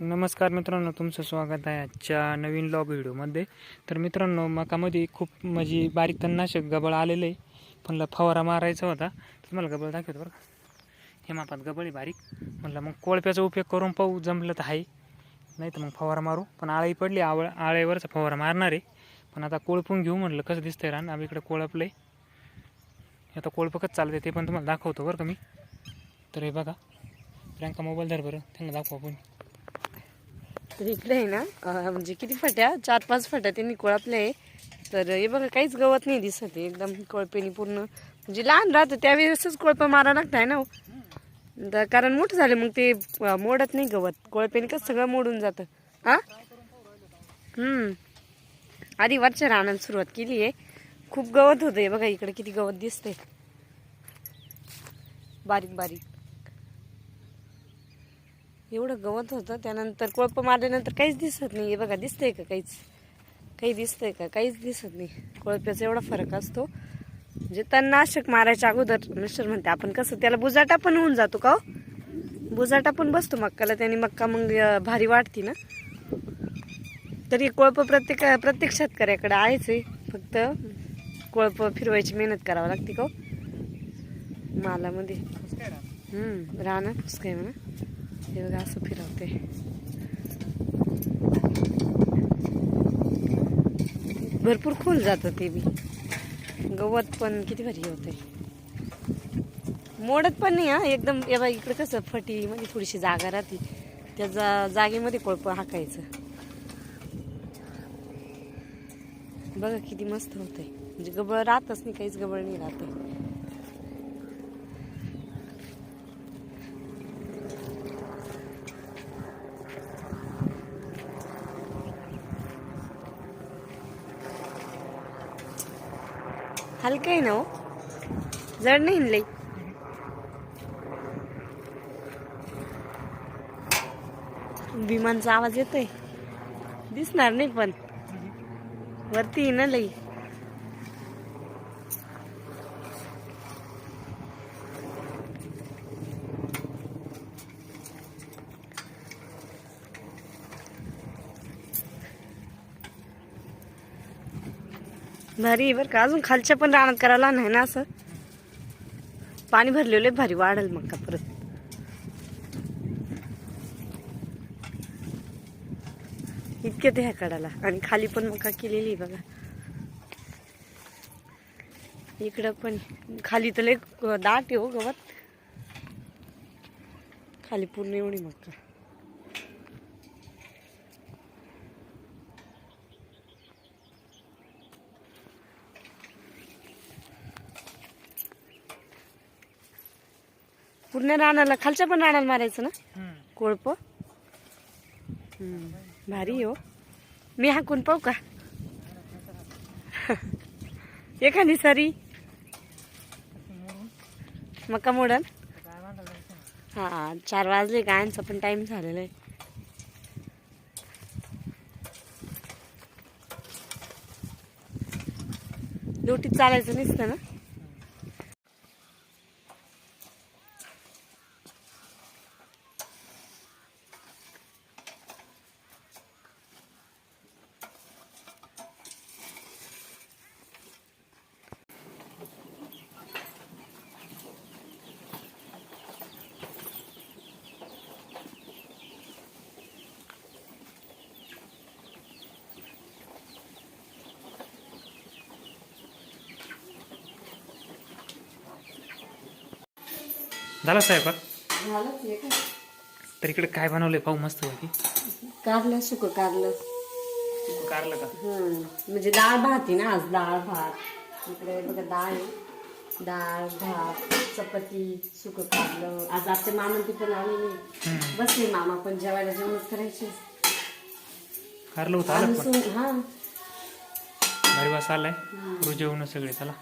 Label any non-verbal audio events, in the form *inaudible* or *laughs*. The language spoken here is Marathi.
नमस्कार मित्रांनो तुमचं स्वागत आहे आजच्या नवीन लॉग व्हिडिओमध्ये. तर मित्रांनो मकामध्ये खूप म्हणजे बारीक तणनाशक गबळ आलेलं आहे. म्हणलं फवारा मारायचा होता. तुम्हाला गबळ दाखवतो बरं का. हे मापात गबळ आहे बारीक. म्हणलं मग कोळप्याचा उपयोग करून पाहू जमलं तर आहे नाही तर मग फवारा मारू. पण आळी पडली आवळ आळ्यावरचा फवारा मारणार आहे. पण आता कोळपून घेऊ म्हणलं कसं दिसतंय रान. आम्ही इकडे कोळपलं आहे आता कोळपकच चालते ते पण तुम्हाला दाखवतो बरं का मी. तर हे बघा. प्रियांका मोबाईल धर बरं. त्यांना दाखवू आपण. तर इकडे आहे ना म्हणजे किती फट्या? चार पाच फट्या त्यांनी कोळपल्या आहे. तर हे बघा काहीच गवत नाही दिसत आहे. एकदम कोळपेनी पूर्ण. म्हणजे लहान राहतं त्यावेळेसच कोळपं मारा लागत आहे ना हो. तर कारण मोठं झालं मग ते मोडत नाही गवत. कोळपेनी कसं सगळं मोडून जातं. हां? हम्म. आधी वरच्या रानाला सुरुवात केली आहे. खूप गवत होतं आहे बघा इकडे किती गवत दिसतंय. बारीक बारीक. एवढं गवत होतं त्यानंतर कोळप मारल्यानंतर काहीच दिसत नाही हे बघा दिसतंय का काहीच? काही दिसतंय का? काहीच दिसत नाही. कोळप्याचा एवढा फरक असतो. म्हणजे तणनाशक मारायच्या अगोदर मिस्टर म्हणते आपण कसं त्याला बुजाटा पण होऊन जातो का हो? बुजाटा पण बसतो मक्काला त्याने मक्का मग भारी वाढती ना. तरी कोळप प्रत्येक प्रत्येक शेतकऱ्याकडे आहेच आहे फक्त कोळप फिरवायची मेहनत करावी लागते का हो? मालामध्ये. हम्म राहणार म्हणा. हे बघा असं फिरवते. भरपूर खोल जातं ते बी. गवत पण किती भारी होते मोडत पण नाही हा. एकदम एव्हा इकडं इकडे कसं फटी म्हणजे थोडीशी जागा राहते. त्या जा जागेमध्ये कोळप हाकायचं. बघा किती मस्त होतंय. म्हणजे गबळ राहतच नाही काहीच गबळ नाही राहत हलकं आहे ना हो. जड नाही ना लई. विमानचा आवाज येतोय. दिसणार नाही पण. वरती ना लई. भारी बरं का? अजून खालच्या पण रानात करायला नाही ना असं? पाणी भरलेलं आहे भारी वाढेल मग का परत. इतके ते ह्या कडाला. आणि खाली पण मका केलेली आहे बघा. इकडं पण खाली तर लय दाट हो गवत. खाली पूर्ण एवढी मका. पूर्ण रानाला खालच्या पण रानाला मारायचं ना? कोळप? भारी हो. मी हाकून पाहू का? *laughs* एखादी सारी. मका मोडल. हा चार वाजले गायांचा पण टाइम झालेला आहे. ड्युटीत चालायचं नसतं ना? झाला ते का तर इकडे काय बनवलंय पाहू मस्त पैकी? कारलं सुक कारलं. कारलं का. म्हणजे डाळ भात आहे ना आज डाळ भात. इकडे बघा डाळ आहे. डाळ भात चपाती सुक कारलं. आज आजच्या मामा ती पण आली बसले मामा पण जेवायला जेवणच करायचे कारलं होतं आलं आणि पण सु- हा. भारी वास आलाय. रोज जेवण सगळे चला.